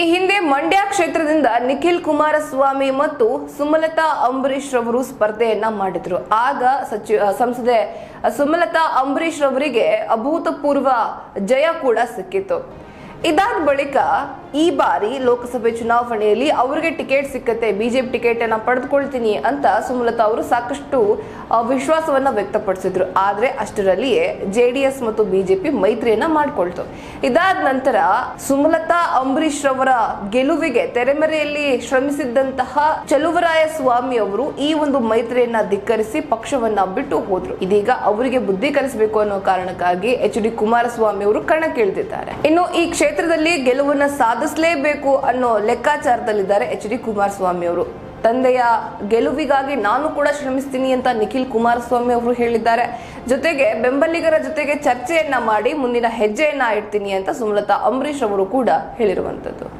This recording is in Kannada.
ಈ ಹಿಂದೆ ಮಂಡ್ಯ ಕ್ಷೇತ್ರದಿಂದ ನಿಖಿಲ್ ಕುಮಾರಸ್ವಾಮಿ ಮತ್ತು ಸುಮಲತಾ ಅಂಬರೀಶ್ ರವರು ಸ್ಪರ್ಧೆಯನ್ನ ಮಾಡಿದ್ರು. ಆಗ ಸಚಿವ ಸಂಸದೆ ಸುಮಲತಾ ಅಂಬರೀಶ್ ರವರಿಗೆ ಅಭೂತಪೂರ್ವ ಜಯ ಕೂಡ ಸಿಕ್ಕಿತ್ತು. ಇದಾದ ಬಳಿಕ ಈ ಬಾರಿ ಲೋಕಸಭೆ ಚುನಾವಣೆಯಲ್ಲಿ ಅವರಿಗೆ ಟಿಕೆಟ್ ಸಿಕ್ಕತ್ತೆ, ಬಿಜೆಪಿ ಟಿಕೆಟ್ ಅನ್ನ ಪಡೆದುಕೊಳ್ತೀನಿ ಅಂತ ಸುಮಲತಾ ಅವರು ಸಾಕಷ್ಟು ವಿಶ್ವಾಸವನ್ನ ವ್ಯಕ್ತಪಡಿಸಿದ್ರು. ಆದ್ರೆ ಅಷ್ಟರಲ್ಲಿಯೇ ಜೆ ಮತ್ತು ಬಿಜೆಪಿ ಮೈತ್ರಿಯನ್ನ ಮಾಡಿಕೊಳ್ತು. ಇದಾದ ನಂತರ ಸುಮಲತಾ ಅಂಬರೀಶ್ ರವರ ಗೆಲುವಿಗೆ ತೆರೆಮರೆಯಲ್ಲಿ ಶ್ರಮಿಸಿದ್ದಂತಹ ಚಲುವರಾಯ ಸ್ವಾಮಿ ಅವರು ಈ ಒಂದು ಮೈತ್ರಿಯನ್ನ ಧಿಕ್ಕರಿಸಿ ಪಕ್ಷವನ್ನ ಬಿಟ್ಟು ಹೋದ್ರು. ಇದೀಗ ಅವರಿಗೆ ಬುದ್ಧಿ ಕಲಿಸಬೇಕು ಅನ್ನೋ ಕಾರಣಕ್ಕಾಗಿ ಎಚ್ ಡಿ ಕುಮಾರಸ್ವಾಮಿ ಅವರು ಕಣಕ್ಕಿಳಿದಿದ್ದಾರೆ. ಇನ್ನು ಈ ಕ್ಷೇತ್ರದಲ್ಲಿ ಗೆಲುವನ್ನ ಸಾಧಿಸಲೇಬೇಕು ಅನ್ನೋ ಲೆಕ್ಕಾಚಾರದಲ್ಲಿದ್ದಾರೆ ಎಚ್ ಡಿ ಕುಮಾರಸ್ವಾಮಿ ಅವರು. ತಂದೆಯ ಗೆಲುವಿಗಾಗಿ ನಾನು ಕೂಡ ಶ್ರಮಿಸ್ತೀನಿ ಅಂತ ನಿಖಿಲ್ ಕುಮಾರಸ್ವಾಮಿ ಅವರು ಹೇಳಿದ್ದಾರೆ. ಜೊತೆಗೆ ಬೆಂಬಲಿಗರ ಜೊತೆಗೆ ಚರ್ಚೆಯನ್ನ ಮಾಡಿ ಮುಂದಿನ ಹೆಜ್ಜೆಯನ್ನ ಇಡ್ತೀನಿ ಅಂತ ಸುಮಲತಾ ಅಂಬರೀಶ್ ಅವರು ಕೂಡ ಹೇಳಿರುವಂತದ್ದು.